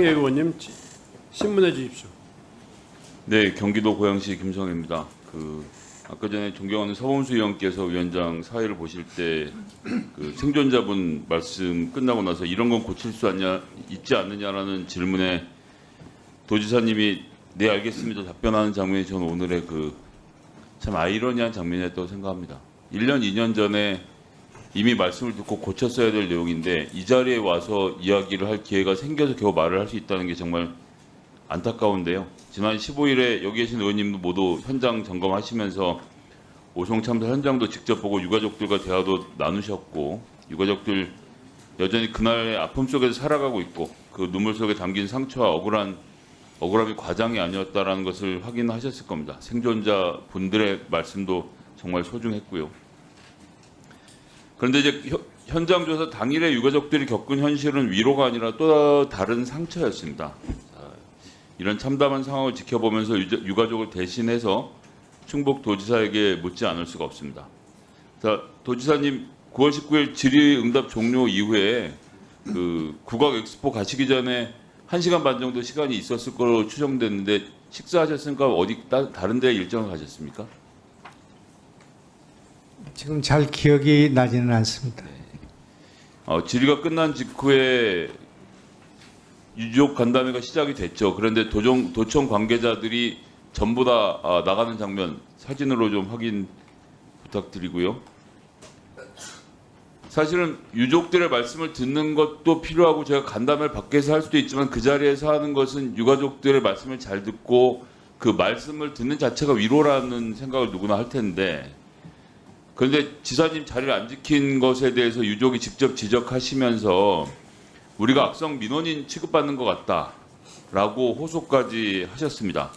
예, 의원님 지- 신문해 주십시오. 네, 경기도 고양시 김성입니다. 그 아까 전에 존경하는 서범수 의원께서 위원장 사회를 보실 때 그 생존자분 말씀 끝나고 나서 이런 건 고칠 수 않냐, 있지 않느냐라는 질문에 도지사님이 네 알겠습니다 답변하는 장면이 저는 오늘의 그 참 아이러니한 장면이었다고 생각합니다. 1년, 2년 전에 이미 말씀을 듣고 고쳤어야 될 내용인데 이 자리에 와서 이야기를 할 기회가 생겨서 겨우 말을 할 수 있다는 게 정말 안타까운데요. 지난 15일에 여기 계신 의원님도 모두 현장 점검하시면서 오송 참사 현장도 직접 보고 유가족들과 대화도 나누셨고 유가족들 여전히 그날의 아픔 속에서 살아가고 있고 그 눈물 속에 담긴 상처와 억울한 억울함이 과장이 아니었다라는 것을 확인하셨을 겁니다. 생존자 분들의 말씀도 정말 소중했고요. 그런데 이제 현- 현장 조사 당일에 유가족들이 겪은 현실은 위로가 아니라 또 다른 상처였습니다. 이런 참담한 상황을 지켜보면서 유가족을 대신해서 충북 도지사에게 묻지 않을 수가 없습니다. 자, 도지사님 9월 19일 질의응답 종료 이후에 그 국악 엑스포 가시기 전에 1시간 반 정도 시간이 있었을 거로 추정됐는데 식사하셨습니까? 어디 따, 다른 데 일정을 가셨습니까? 지금 잘 기억이 나지는 않습니다. 어, 질의가 끝난 직후에 유족 간담회가 시작이 됐죠. 그런데 도정, 도청 관계자들이 전부 다 아, 나가는 장면 사진으로 좀 확인 부탁드리고요. 사실은 유족들의 말씀을 듣는 것도 필요하고 제가 간담회를 밖에서 할 수도 있지만 그 자리에서 하는 것은 유가족들의 말씀을 잘 듣고 그 말씀을 듣는 자체가 위로라는 생각을 누구나 할 텐데 그런데 지사님 자리를 안 지킨 것에 대해서 유족이 직접 지적하시면서 우리가 악성 민원인 취급받는 것 같다라고 호소까지 하셨습니다.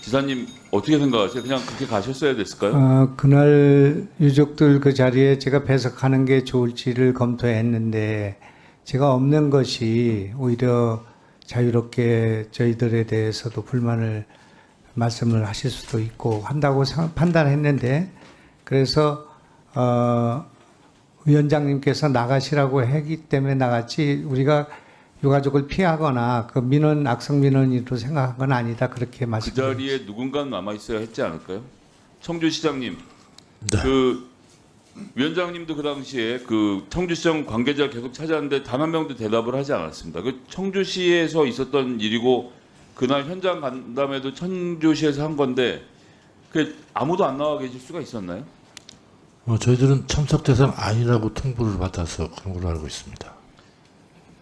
지사님 어떻게 생각하세요? 그냥 그렇게 가셨어야 됐을까요? 어, 그날 유족들 그 자리에 제가 배석하는 게 좋을지를 검토했는데 제가 없는 것이 오히려 자유롭게 저희들에 대해서도 불만을 말씀을 하실 수도 있고 한다고 상- 판단했는데 그래서 어, 위원장님께서 나가시라고 했기 때문에 나갔지 우리가 유가족을 피하거나 그 민원 악성 민원으로 생각한 건 아니다 그렇게 그 말씀드립니다. 자리에 누군가 남아 있어야 했지 않을까요? 청주시장님, 네. 그 위원장님도 그 당시에 그 청주시청 관계자 계속 찾았는데 단 한 명도 대답을 하지 않았습니다. 그 청주시에서 있었던 일이고 그날 현장 간담회도 청주시에서 한 건데 그 아무도 안 나와 계실 수가 있었나요? 어, 저희들은 참석 대상 아니라고 통보를 받아서 그런 걸로 알고 있습니다.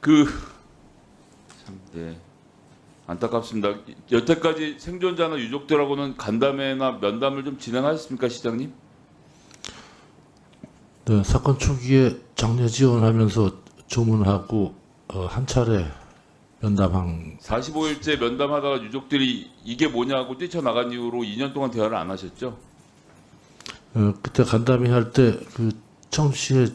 그 참, 네. 안타깝습니다. 여태까지 생존자나 유족들하고는 간담회나 면담을 좀 진행하셨습니까, 시장님? 네, 사건 초기에 장례 지원하면서 조문하고 어, 한 차례 면담한 45일째 면담하다가 유족들이 이게 뭐냐고 뛰쳐나간 이후로 2년 동안 대화를 안 하셨죠? 어, 그때 간담회 할 때 그 청주시에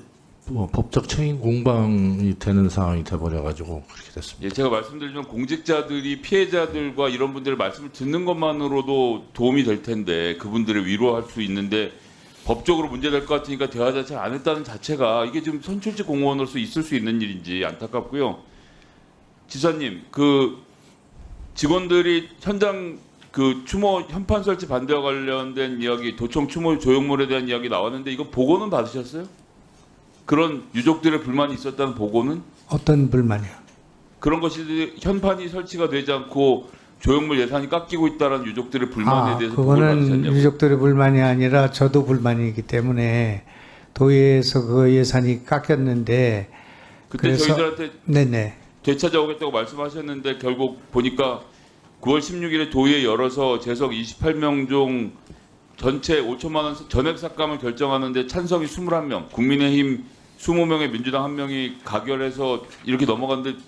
뭐 법적 책임 공방이 되는 상황이 돼버려 가지고 그렇게 됐습니다. 예, 제가 말씀드리면 공직자들이 피해자들과 이런 분들의 말씀을 듣는 것만으로도 도움이 될 텐데 그분들을 위로할 수 있는데 법적으로 문제될 것 같으니까 대화 자체를 안 했다는 자체가 이게 지금 선출직 공무원으로서 있을 수 있는 일인지 안타깝고요. 지사님, 그 직원들이 현장 그 추모 현판 설치 반대와 관련된 이야기, 도청 추모 조형물에 대한 이야기 나왔는데 이거 보고는 받으셨어요? 그런 유족들의 불만이 있었다는 보고는 어떤 불만이요? 그런 것이 현판이 설치가 되지 않고 조형물 예산이 깎이고 있다는 유족들의 불만에 아, 대해서 그거는. 유족들의 불만이 아니라 저도 불만이기 때문에 도의에서 그 예산이 깎였는데 그때 그래서- 저희들한테 네네 되찾아오겠다고 말씀하셨는데 결국 보니까 9월 16일에 도의회 열어서 재석 28명 중 전체 5천만 원 전액 삭감을 결정하는데 찬성이 21명, 국민의힘 20명에 민주당 1명이 가결해서 이렇게 넘어갔는데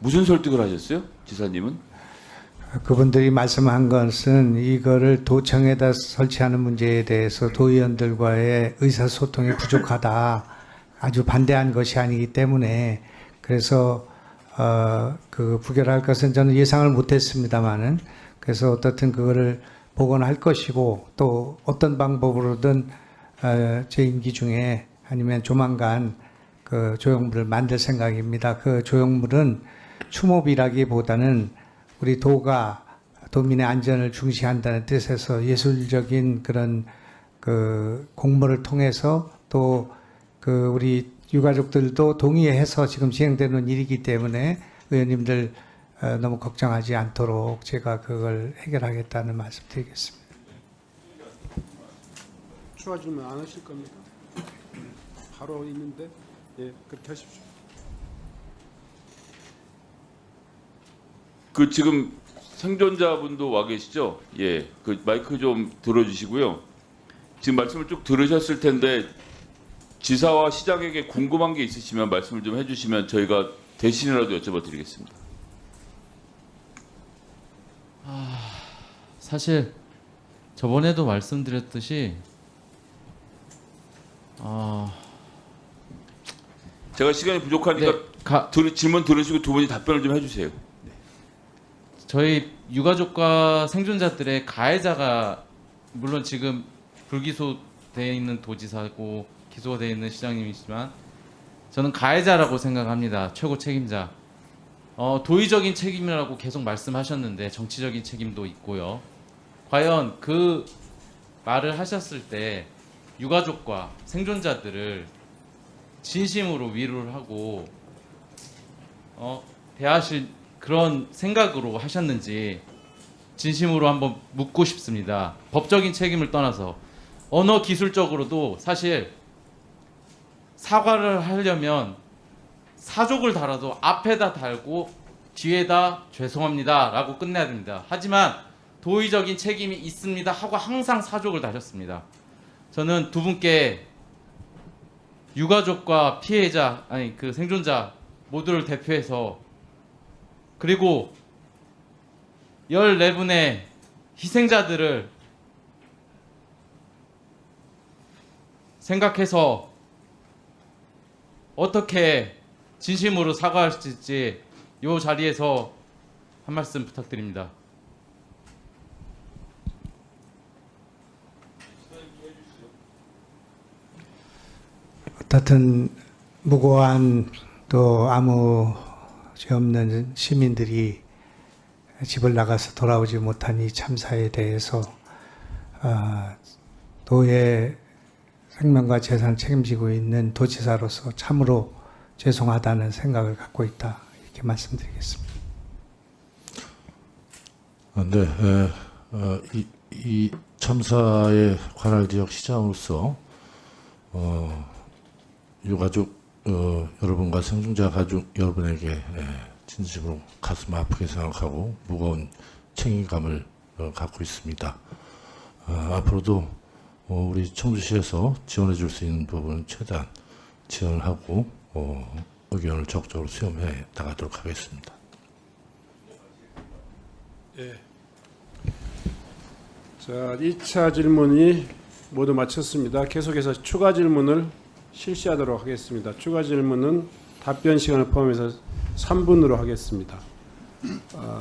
무슨 설득을 하셨어요? 지사님은? 그분들이 말씀한 것은 이거를 도청에다 설치하는 문제에 대해서 도의원들과의 의사소통이 부족하다 아주 반대한 것이 아니기 때문에 그래서 어, 그 부결할 것은 저는 예상을 못했습니다만은 그래서 어떻든 그거를 복원할 것이고 또 어떤 방법으로든 어, 제 임기 중에 아니면 조만간 그 조형물을 만들 생각입니다. 그 조형물은 추모비라기보다는 우리 도가 도민의 안전을 중시한다는 뜻에서 예술적인 그런 그 공모를 통해서 또 그 우리 유가족들도 동의해서 지금 진행되는 일이기 때문에 의원님들 어, 너무 걱정하지 않도록 제가 그걸 해결하겠다는 말씀 드리겠습니다. 추가 질문 안 하실 겁니까? 바로 있는데 예 그렇게 하십시오. 그 지금 생존자분도 와 계시죠? 예, 그 마이크 좀 들어주시고요. 지금 말씀을 쭉 들으셨을 텐데 지사와 시장에게 궁금한 게 있으시면 말씀을 좀 해주시면 저희가 대신이라도 여쭤봐 드리겠습니다. 사실 저번에도 말씀드렸듯이 아, 제가 시간이 부족하니까 네, 가, 들, 질문 들으시고 두 분이 답변을 좀 해주세요. 저희 유가족과 생존자들의 가해자가 물론 지금 불기소되어 있는 도지사고 기소되어 있는 시장님이지만 저는 가해자라고 생각합니다. 최고 책임자. 어, 도의적인 책임이라고 계속 말씀하셨는데 정치적인 책임도 있고요. 과연 그 말을 하셨을 때 유가족과 생존자들을 진심으로 위로를 하고 어, 대하실 그런 생각으로 하셨는지 진심으로 한번 묻고 싶습니다. 법적인 책임을 떠나서 언어 기술적으로도 사실 사과를 하려면 사족을 달아도 앞에다 달고 뒤에다 죄송합니다 라고 끝내야 됩니다. 하지만 도의적인 책임이 있습니다 하고 항상 사족을 달았습니다. 저는 두 분께 유가족과 피해자 아니 그 생존자 모두를 대표해서 그리고 14분의 희생자들을 생각해서 어떻게 진심으로 사과하실지 이 자리에서 한 말씀 부탁드립니다. 어떻든 무고한 또 아무 죄 없는 시민들이 집을 나가서 돌아오지 못한 이 참사에 대해서 아, 도의 생명과 재산 책임지고 있는 도지사로서 참으로 죄송하다는 생각을 갖고 있다 이렇게 말씀드리겠습니다. 아, 네, 에, 어, 이, 이 참사의 관할 지역 시장으로서 어, 유가족 어, 여러분과 생존자 가족 여러분에게 에, 진심으로 가슴 아프게 생각하고 무거운 책임감을 어, 갖고 있습니다. 어, 앞으로도 어, 우리 청주시에서 지원해 줄 수 있는 부분은 최대한 지원을 하고 어, 의견을 적극적으로 수렴해 나가도록 하겠습니다. 예. 자, 2차 질문이 모두 마쳤습니다. 계속해서 추가 질문을 실시하도록 하겠습니다. 추가 질문은 답변 시간을 포함해서 3분으로 하겠습니다. 아,